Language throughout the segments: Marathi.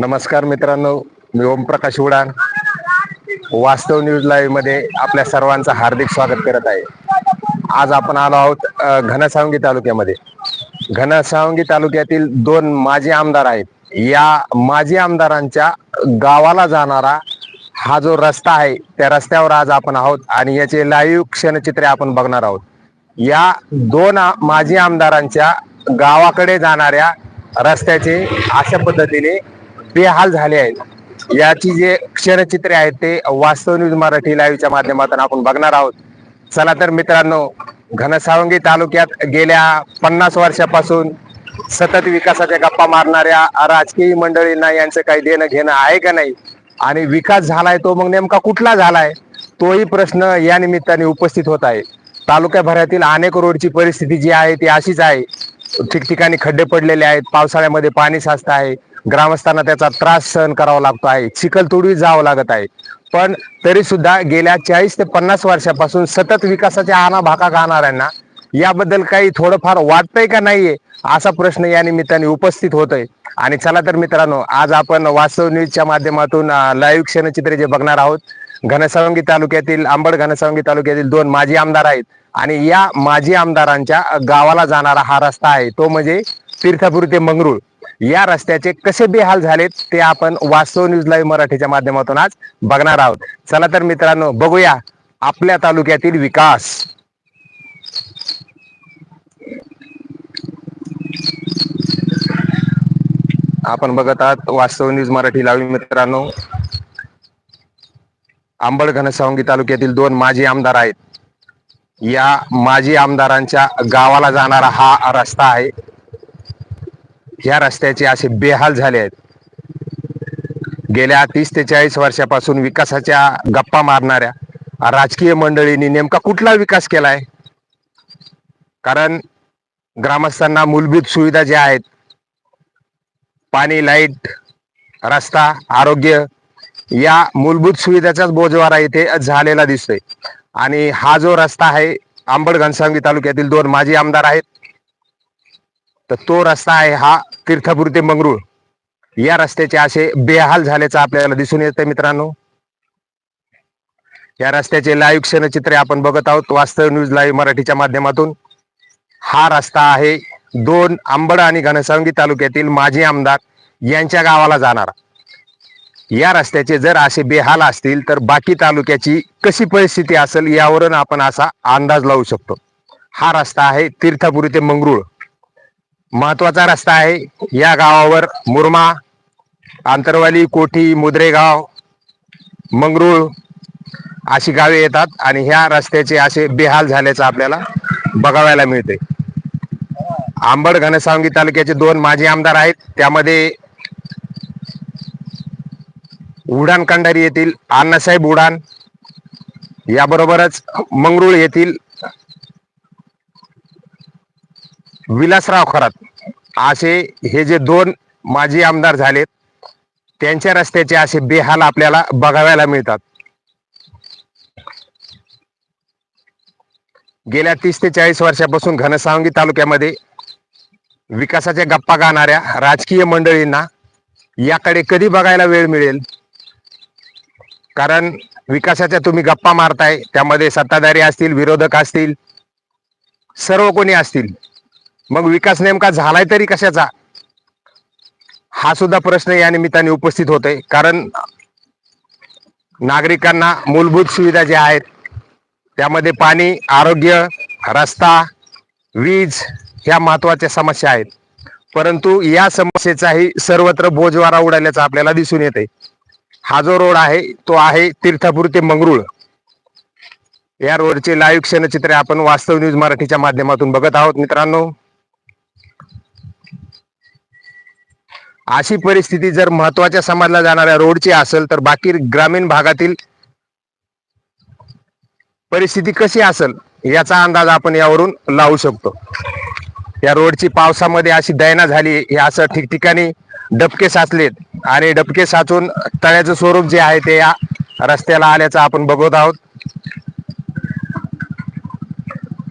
नमस्कार मित्रांनो मी ओमप्रकाश उडान. वास्तव न्यूज लाईव्हमध्ये आपल्या सर्वांचं हार्दिक स्वागत करत आहे. आज आपण आलो आहोत घनसावंगी तालुक्यामध्ये. घनसावंगी तालुक्यातील दोन माजी आमदार आहेत. या माजी आमदारांच्या गावाला जाणारा हा जो रस्ता आहे त्या रस्त्यावर आज आपण आहोत आणि याचे लाईव्ह क्षणचित्रे आपण बघणार आहोत. या दोन माजी आमदारांच्या गावाकडे जाणाऱ्या रस्त्याचे अशा पद्धतीने बेहाल झाले आहेत. याची जे क्षरचित्रे आहेत ते वास्तव न्यूज मराठी लाईव्हच्या माध्यमातून आपण बघणार आहोत. चला तर मित्रांनो घनसावंगी तालुक्यात गेल्या पन्नास वर्षापासून सतत विकासाच्या गप्पा मारणाऱ्या राजकीय मंडळींना यांचं काही देणं घेणं आहे का नाही? आणि विकास झालाय तो मग नेमका कुठला झालाय? तोही प्रश्न या निमित्ताने उपस्थित होत आहे. तालुक्याभरातील अनेक रोडची परिस्थिती जी आहे ती अशीच आहे. ठिकठिकाणी खड्डे पडलेले आहेत पावसाळ्यामध्ये पाणी साचत आहे. ग्रामस्थांना त्याचा त्रास सहन करावा लागतो आहे. चिखलतोडी जावं लागत आहे. पण तरी सुद्धा गेल्या चाळीस ते पन्नास वर्षापासून सतत विकासाच्या आना भाका गाणाऱ्यांना याबद्दल काही थोडंफार वाटतंय का नाहीये? असा प्रश्न या निमित्ताने उपस्थित होतोय. आणि चला तर मित्रांनो आज आपण वास्तव न्यूजच्या माध्यमातून लाईव्ह क्षणचित्रे जे बघणार आहोत घनसावंगी तालुक्यातील आंबड घनसावंगी तालुक्यातील दोन माजी आमदार आहेत. आणि या माजी आमदारांच्या गावाला जाणारा हा रस्ता आहे. तो म्हणजे तीर्थापूर ते मंगरुळ. या रस्त्याचे कसे बेहाल झालेत ते आपण वास्तव न्यूज लाईव्ह मराठीच्या माध्यमातून आज बघणार आहोत. चला तर मित्रांनो बघूया आपल्या तालुक्यातील विकास. आपण बघत आहात वास्तव न्यूज मराठी लाईव्ह मित्रांनो. आंबड घनसावंगी तालुक्यातील दोन माजी आमदार आहेत. या माजी आमदारांच्या गावाला जाणारा हा रस्ता आहे. या रस्त्याचे असे बेहाल झाले आहेत. गेल्या तीस ते चाळीस वर्षापासून विकासाच्या गप्पा मारणाऱ्या राजकीय मंडळींनी नेमका कुठला विकास केलाय? कारण ग्रामस्थांना मूलभूत सुविधा ज्या आहेत पाणी लाइट रस्ता आरोग्य या मूलभूत सुविधाचाच बोजवारा इथे झालेला दिसतोय. आणि हा जो रस्ता आहे आंबड घनसावंगी तालुक्यातील दोन माजी आमदार आहेत तर तो रस्ता आहे हा तीर्थापूर ते मंगरुळ. या रस्त्याचे असे बेहाल झाल्याचं आपल्याला दिसून येतं मित्रांनो. या रस्त्याचे लाईव्ह क्षणचित्रे आपण बघत आहोत. वास्तव न्यूज लाईव्ह मराठीच्या माध्यमातून. हा रस्ता आहे दोन आंबड आणि घनसावंगी तालुक्यातील माजी आमदार यांच्या गावाला जाणारा. या रस्त्याचे जर असे बेहाल असतील तर बाकी तालुक्याची कशी परिस्थिती असेल यावरून आपण असा अंदाज लावू शकतो. हा रस्ता आहे तीर्थापुरी ते मंगरुळ. महत्त्वाचा रस्ता आहे. या गावावर मुरमा आंतरवाली कोठी मुद्रेगाव मंगरुळ अशी गावे येतात आणि ह्या रस्त्याचे असे बेहाल झाल्याचं आपल्याला बघावायला मिळते. आंबड घनसावंगी तालुक्याचे दोन माजी आमदार आहेत. त्यामध्ये उडान कंडारी येथील अण्णासाहेब उडान याबरोबरच मंगरुळ येथील विलासराव खरात. असे हे जे दोन माजी आमदार झालेत त्यांच्या रस्त्याचे असे बेहाल आपल्याला बघाव्याला मिळतात. गेल्या तीस ते चाळीस वर्षापासून घनसावंगी तालुक्यामध्ये विकासाच्या गप्पा गाणाऱ्या राजकीय मंडळींना याकडे कधी बघायला वेळ मिळेल? कारण विकासाच्या तुम्ही गप्पा मारताय त्यामध्ये सत्ताधारी असतील विरोधक असतील सर्व कोणी असतील. मग विकास नेमका झालाय तरी कशाचा? हा सुद्धा प्रश्न या निमित्ताने उपस्थित होतोय. कारण नागरिकांना मूलभूत सुविधा ज्या आहेत त्यामध्ये पाणी आरोग्य रस्ता वीज ह्या महत्त्वाच्या समस्या आहेत. परंतु या समस्येचाही सर्वत्र बोजवारा उडाल्याचं आपल्याला दिसून येते हा जो रोड आहे तो आहे तीर्थापूर ते मंगरुळ. या रोडचे लाईव्ह क्षणचित्रे आपण वास्तव न्यूज मराठीच्या माध्यमातून बघत आहोत मित्रांनो. अशी परिस्थिती जर महत्त्वाच्या समजल्या जाणाऱ्या रोडची असेल तर बाकी ग्रामीण भागातील परिस्थिती कशी असेल याचा अंदाज आपण यावरून लावू शकतो. या रोडची पावसामध्ये अशी दयना झाली हे असं ठिकठिकाणी डबके साचलेत आणि डबके साचून तळ्याचं स्वरूप जे आहे ते या रस्त्याला आल्याचं आपण बघत आहोत.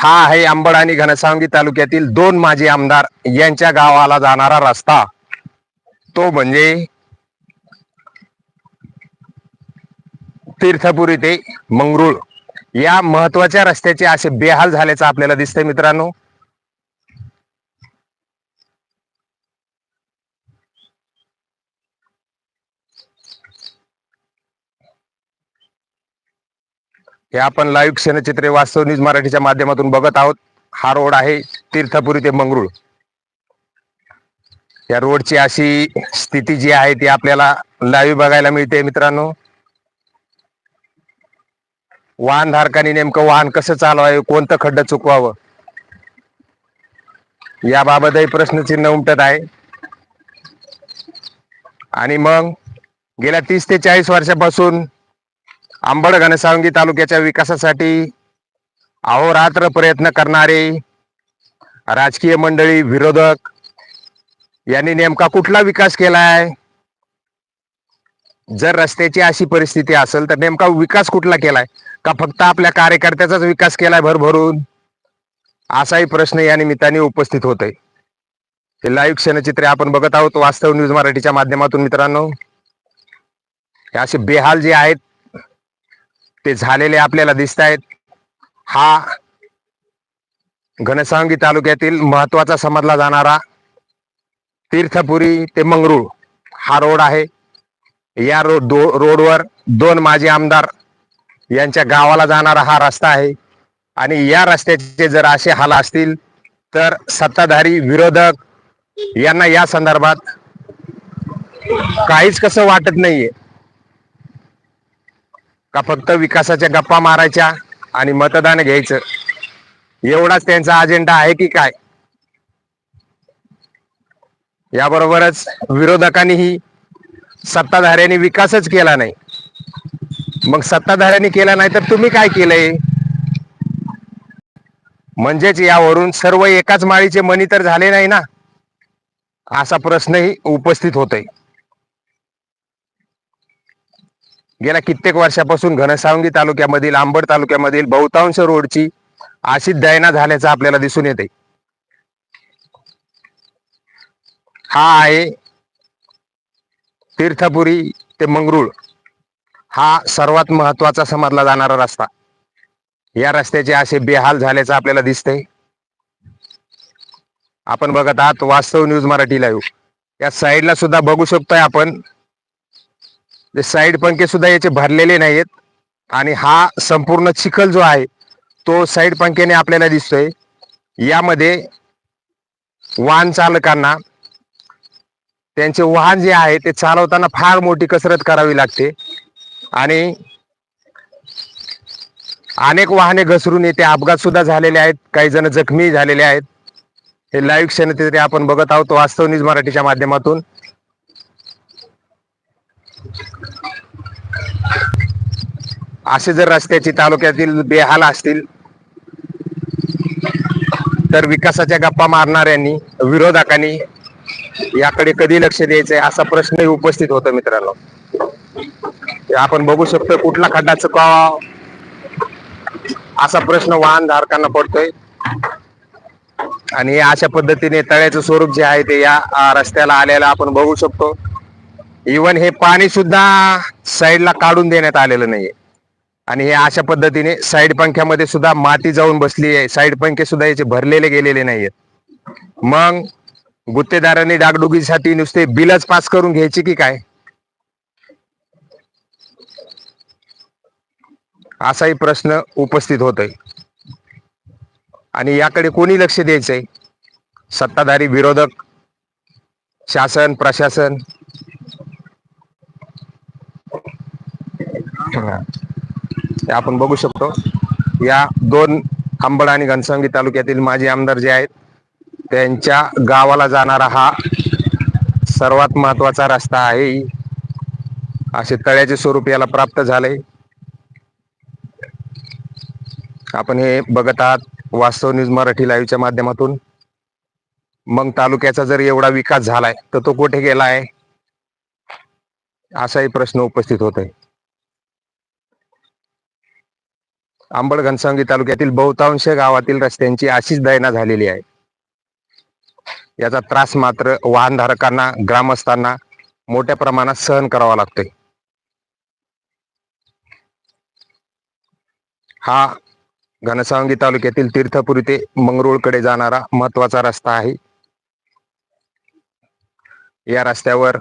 हा आहे अंबड आणि घनसावंगी तालुक्यातील दोन माजी आमदार यांच्या गावाला जाणारा रस्ता. तो म्हणजे तीर्थपुरी ते मंगरुळ. या महत्त्वाच्या रस्त्याचे असे बेहाल झाल्याचं आपल्याला दिसतंय मित्रांनो. हे आपण लाईव्ह क्षणचित्रे वास्तव न्यूज मराठीच्या माध्यमातून बघत आहोत. हा रोड आहे तीर्थपुरी ते मंगरुळ. या रोडची अशी स्थिती जी आहे ती आपल्याला लाईव्ह बघायला मिळते मित्रांनो. वाहन धारकांनी नेमकं वाहन कसं चालवावे कोणतं खड्ड चुकवावं? याबाबतही प्रश्नचिन्ह उमटत आहे. आणि मग गेल्या तीस ते चाळीस वर्षापासून आंबड घनसावंगी तालुक्याच्या विकासासाठी अहोरात्र प्रयत्न करणारे राजकीय मंडळी विरोधक यांनी नेमका कुठला विकास केलाय? जर रस्त्याची अशी परिस्थिती असेल तर नेमका विकास कुठला केलाय? का फक्त आपल्या कार्यकर्त्याचाच विकास केलाय भरभरून? असाही प्रश्न या निमित्ताने उपस्थित होत आहे हे लाईव्ह क्षणचित्रे आपण बघत आहोत वास्तव न्यूज मराठीच्या माध्यमातून मित्रांनो. हे असे बेहाल जे आहेत ते झालेले आपल्याला दिसत आहेत हा घनसावंगी तालुक्यातील महत्त्वाचा समजला जाणारा तीर्थपुरी ते मंगरूळ हा रोड आहे. या रोड दो रोडवर दोन माजी आमदार यांच्या गावाला जाणारा हा रस्ता आहे. आणि या रस्त्याचे जर असे हाल असतील तर सत्ताधारी विरोधक यांना या संदर्भात काहीच कसं वाटत नाहीये. का फक्त विकासाच्या गप्पा मारायच्या आणि मतदान घ्यायचं? एवढाच त्यांचा अजेंडा आहे की काय? याबरोबरच विरोधकांनीही सत्ताधाऱ्यांनी विकासच केला नाही. मग सत्ताधाऱ्यांनी केला नाही तर तुम्ही काय केलंय? म्हणजेच यावरून सर्व एकाच माळीचे मनी तर झाले नाही ना? असा प्रश्नही उपस्थित होतोय. गेल्या कित्येक वर्षापासून घनसावंगी तालुक्यामधील आंबड तालुक्यामधील बहुतांश रोडची अशी दयना झाल्याचं आपल्याला दिसून येते हा आहे तीर्थपुरी ते मंगरुळ. हा सर्वात महत्त्वाचा समजला जाणारा रस्ता. या रस्त्याचे असे बेहाल झाल्याचं आपल्याला दिसतंय. आपण बघत आहात वास्तव न्यूज मराठी लाईव्ह या साईडला सुद्धा बघू शकतोय आपण. साईड पंखे सुद्धा याचे भरलेले नाहीयेत. आणि हा संपूर्ण चिखल जो आहे तो साईड पंख्याने आपल्याला दिसतोय. यामध्ये वाहन चालकांना त्यांचे वाहन जे आहे ते चालवताना फार मोठी कसरत करावी लागते. आणि अनेक वाहने घसरून येते. अपघात सुद्धा झालेले आहेत. काही जण जखमी झालेले आहेत. हे लाईव्ह क्षण आपण बघत आहोत. वास्तव न्यूज मराठीच्या माध्यमातून. असे जर रस्त्याची तालुक्यातील बेहाल असतील तर विकासाच्या गप्पा मारणाऱ्यांनी विरोधकांनी याकडे कधी लक्ष द्यायचंय असा प्रश्नही उपस्थित होतो मित्रांनो. आपण बघू शकतो कुठला खड्डा चुकावा असा प्रश्न वाहन धारकांना पडतोय. आणि अशा पद्धतीने तळ्याचं स्वरूप जे आहे ते या रस्त्याला आलेलं आपण बघू शकतो. इवन हे पाणी सुद्धा साईडला काढून देण्यात आलेलं नाहीये. आणि हे अशा पद्धतीने साईड पंख्यामध्ये सुद्धा माती जाऊन बसली आहे. साईड पंखे सुद्धा याचे भरलेले गेलेले नाहीयेत. मग गुत्तेदारांनी डागडुगीसाठी नुसते बिलच पास करून घ्यायची की काय? असाही प्रश्न उपस्थित होतोय. आणि याकडे कोणी लक्ष द्यायचंय? सत्ताधारी विरोधक शासन प्रशासन? आपण बघू शकतो. या दोन अंबड आणि घनसंगी तालुक्यातील माजी आमदार जे आहेत त्यांच्या गावाला जाणारा हा सर्वात महत्त्वाचा रस्ता आहे. असे तळ्याचे स्वरूप याला प्राप्त झाले. आपण हे बघत आहात वास्तव न्यूज मराठी लाईव्हच्या माध्यमातून. मग तालुक्याचा जर एवढा विकास झालाय तर तो कुठे गेलाय? असाही प्रश्न उपस्थित होत आहे आंबड घनसावंगी तालुक्यातील बहुतांश गावातील रस्त्यांची अशीच दयना झालेली आहे. याचा त्रास मात्र वाहनधारकांना ग्रामस्थांना मोठ्या प्रमाणात सहन करावा लागतोय. हा घनसावंगी तालुक्यातील तीर्थपुरी ते मंगरुळकडे जाणारा महत्त्वाचा रस्ता आहे. या रस्त्यावर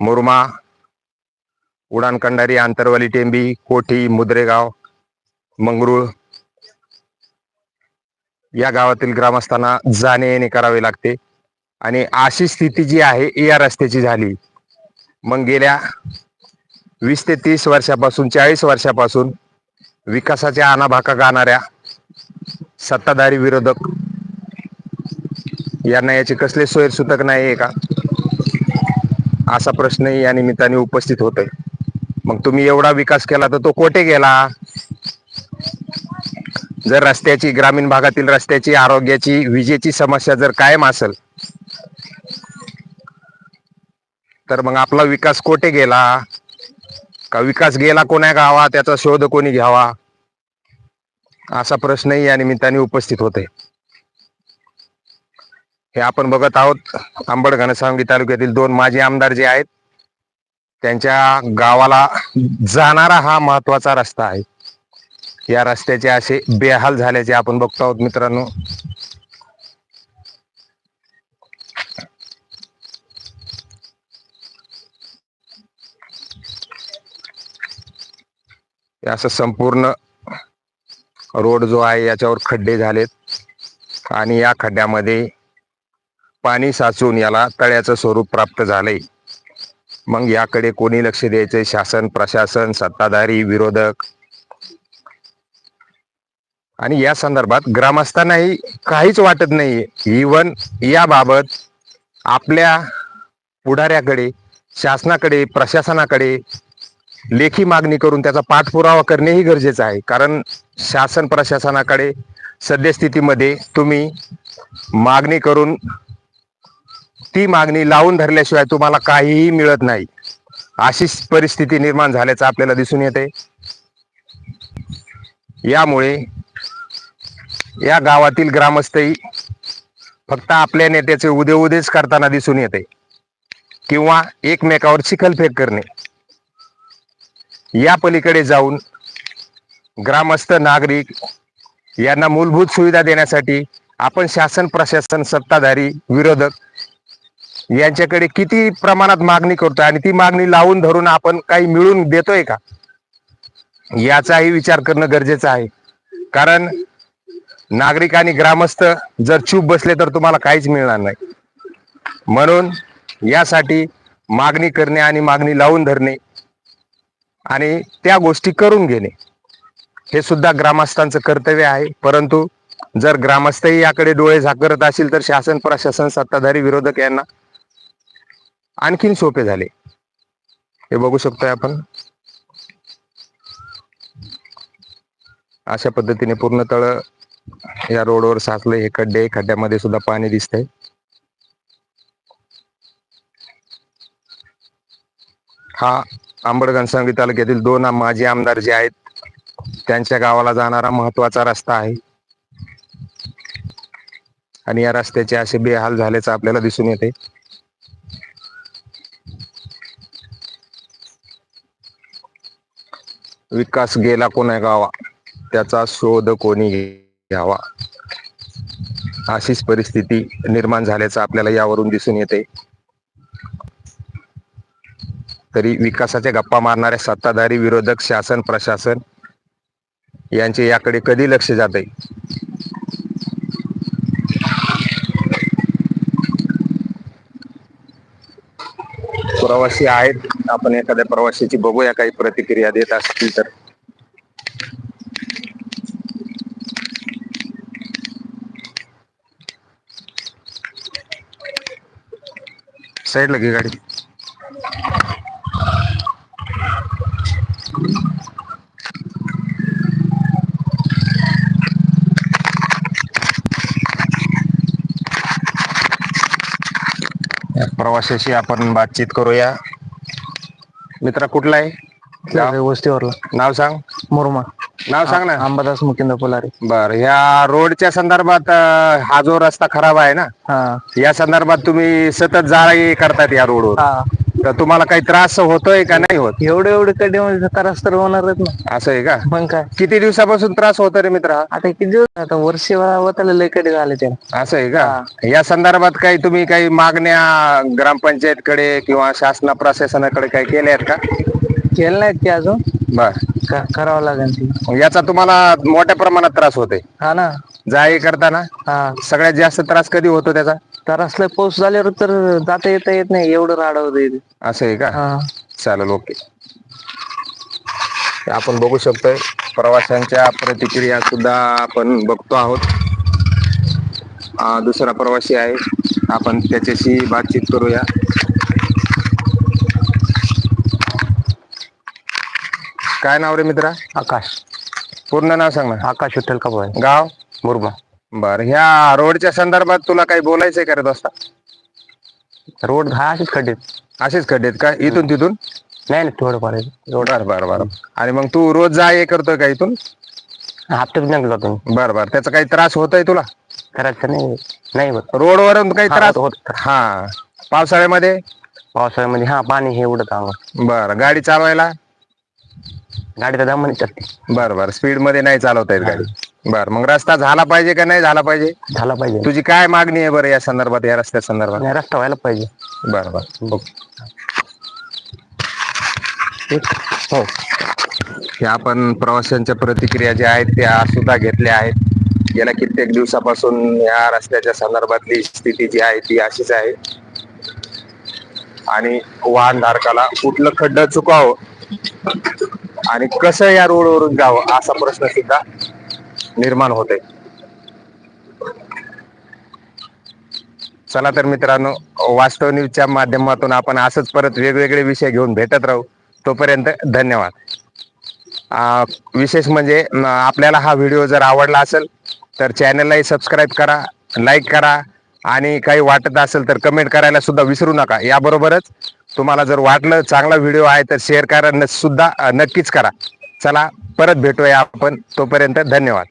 मुरमा उडान कंडारी आंतरवाली टेंबी कोठी मुद्रेगाव मंगरुळ या गावातील ग्रामस्थांना जाणे येणे करावे लागते. आणि अशी स्थिती जी आहे या रस्त्याची झाली. मग गेल्या वीस ते तीस वर्षापासून चाळीस वर्षापासून विकासाच्या आनाभाका गाणाऱ्या सत्ताधारी विरोधक यांना याचे कसले सोयरसूतक नाही आहे का? असा प्रश्नही या निमित्ताने उपस्थित होतोय. मग तुम्ही एवढा विकास केला तर तो कोठे गेला? जर रस्त्याची ग्रामीण भागातील रस्त्याची आरोग्याची विजेची समस्या जर कायम असेल तर मग आपला विकास कोठे गेला? का विकास गेला कोण्या गावा त्याचा शोध कोणी घ्यावा? असा प्रश्नही या निमित्ताने उपस्थित होते. हे आपण बघत आहोत. आंबड घनसावंगी तालुक्यातील दोन माजी आमदार जे आहेत त्यांच्या गावाला जाणारा हा महत्त्वाचा रस्ता आहे. या रस्त्याचे असे बेहाल झाल्याचे आपण बघतो आहोत मित्रांनो. असं संपूर्ण रोड जो आहे याच्यावर खड्डे झालेत. आणि या खड्ड्यामध्ये पाणी साचून याला तळ्याचं स्वरूप प्राप्त झालंय. मग याकडे कोणी लक्ष द्यायचंय? शासन प्रशासन सत्ताधारी विरोधक? आणि या संदर्भात ग्रामस्थांनाही काहीच वाटत नाहीये. इवन याबाबत आपल्या पुढाऱ्याकडे शासनाकडे प्रशासनाकडे लेखी मागणी करून त्याचा पाठपुरावा करणेही गरजेचं आहे. कारण शासन प्रशासनाकडे सद्यस्थितीमध्ये तुम्ही मागणी करून ती मागणी लावून धरल्याशिवाय तुम्हाला काहीही मिळत नाही. अशीच परिस्थिती निर्माण झाल्याचं आपल्याला दिसून येते यामुळे या गावातील ग्रामस्थही फक्त आपल्या नेत्याचे उदे उदेच करताना दिसून येते. किंवा एकमेकावर चिखलफेक करणे. या पलीकडे जाऊन ग्रामस्थ नागरिक यांना मूलभूत सुविधा देण्यासाठी आपण शासन प्रशासन सत्ताधारी विरोधक यांच्याकडे किती प्रमाणात मागणी करतोय आणि ती मागणी लावून धरून आपण काही मिळून देतोय का? याचाही विचार करणं गरजेचं आहे. कारण नागरिक आणि ग्रामस्थ जर चूप बसले तर तुम्हाला काहीच मिळणार नाही. म्हणून यासाठी मागणी करणे आणि मागणी लावून धरणे आणि त्या गोष्टी करून घेणे. हे सुद्धा ग्रामस्थांचं कर्तव्य आहे. परंतु जर ग्रामस्थही याकडे डोळे झाकरत असतील तर शासन प्रशासन सत्ताधारी विरोधक यांना आणखीन सोपे झाले. हे बघू शकतोय आपण. अशा पद्धतीने पूर्ण तळ या रोडवर साचले हे खड्डे खड्ड्यामध्ये सुद्धा पाणी दिसतंय. हा आंबडगण घनसावंगी तालुक्यातील दोन माजी आमदार जे आहेत त्यांच्या गावाला जाणारा महत्त्वाचा रस्ता आहे. आणि या रस्त्याचे असे बेहाल झाल्याचं आपल्याला दिसून येते विकास गेला कोणा गावा त्याचा शोध कोणी घ्यावा. अशीच परिस्थिती निर्माण झाल्याचं आपल्याला यावरून दिसून येते. तरी विकासाच्या गप्पा मारणाऱ्या सत्ताधारी विरोधक शासन प्रशासन यांचे याकडे कधी लक्ष जाते? प्रवासी आहेत. आपण एखाद्या प्रवाशाची बघूया काही प्रतिक्रिया देत असतील तर. साईड लगी गाडी. या प्रवाशाशी आपण बातचीत करूया. मित्रा कुठला आहे? गोष्टीवरला नाव सांग. मुरमा. नाव सांग ना. अंबादास मुकिंद पोलारे. बर ह्या रोडच्या संदर्भात अं, हा जो रस्ता खराब आहे ना हा. या संदर्भात तुम्ही सतत जाळी करतात या रोडवर. हा. तर तुम्हाला काही त्रास होतोय का नाही होत? एवढं एवढं कडे म्हणजे त्रास तर होणारच ना असं आहे का? मग काय? किती दिवसापासून त्रास होतो रे मित्र? हा? आता किती दिवस? आता वर्ष होताला लयकडे झाले ते असं आहे का? या संदर्भात काही तुम्ही काही मागण्या ग्रामपंचायतकडे किंवा शासना प्रशासनाकडे काही केल्या आहेत का? केलं नाहीत ते अजून. बर. का- करावं लागेल ते. याचा तुम्हाला मोठ्या प्रमाणात त्रास होतोय. हा ना. जाई करताना हा. सगळ्यात जास्त त्रास कधी होतो त्याचा? तर असलं पाऊस झाल्यावर तर जाता येता येत नाही एवढं राडवत येते असं आहे का? हा. चालेल ओके. आपण बघू शकतोय प्रवाशांच्या प्रतिक्रिया सुद्धा आपण बघतो आहोत. दुसरा प्रवासी आहे. आपण त्याच्याशी बातचीत करूया. काय नाव रे मित्रा? आकाश. पूर्ण नाव सांग ना आकाश विठ्ठल कपडे गाव? मुरबा बर ह्या रोडच्या संदर्भात तुला काही बोलायचंय करत असता रोड हा असेच खड्डे असेच खड्डेत का? इथून तिथून? नाही नाही थोडंफार आहे. रोड बर बर बर. आणि मग तू रोज जा ये करतोय का इथून? हप्त्यात निघलो मी बर बर. त्याचा काही त्रास होतोय तुला? करायचं नाही. नाही होत. रोडवरून काही हा, त्रास? होत- होत. हा. पावसाळ्यामध्ये? पावसाळ्यामध्ये हा पाणी हे उडत अंग बर. गाडी चालवायला? गाडी तर दमाने चालते बर बर. स्पीडमध्ये नाही चालवता येत गाडी. बर मग रस्ता झाला पाहिजे का नाही झाला पाहिजे? झाला पाहिजे. तुझी काय मागणी आहे बरं या संदर्भात या रस्त्या संदर्भात? नाही रस्ता व्हायला पाहिजे. बर बर. बघ हो. आपण प्रवाशांच्या प्रतिक्रिया ज्या आहेत त्या सुद्धा घेतल्या आहेत. गेल्या कित्येक दिवसापासून या रस्त्याच्या संदर्भातली स्थिती जी आहे ती अशीच आहे. आणि वाहन धारकाला कुठलं खड्ड चुकावं आणि कसं या रोडवरून जावं असा प्रश्न सुद्धा निर्माण होते चला तर मित्रांनो वास्तव न्यूजच्या माध्यमातून आपण असंच परत वेगवेगळे विषय घेऊन भेटत राहू. तोपर्यंत धन्यवाद. विशेष म्हणजे आपल्याला हा व्हिडिओ जर आवडला असेल तर चॅनललाही सबस्क्राईब करा लाईक करा आणि काही वाटत असेल तर कमेंट करायला सुद्धा विसरू नका. याबरोबरच तुम्हाला जर वाटलं चांगला व्हिडिओ आहे तर शेअर करा सुद्धा नक्कीच करा. चला परत भेटूया आपण. तोपर्यंत धन्यवाद.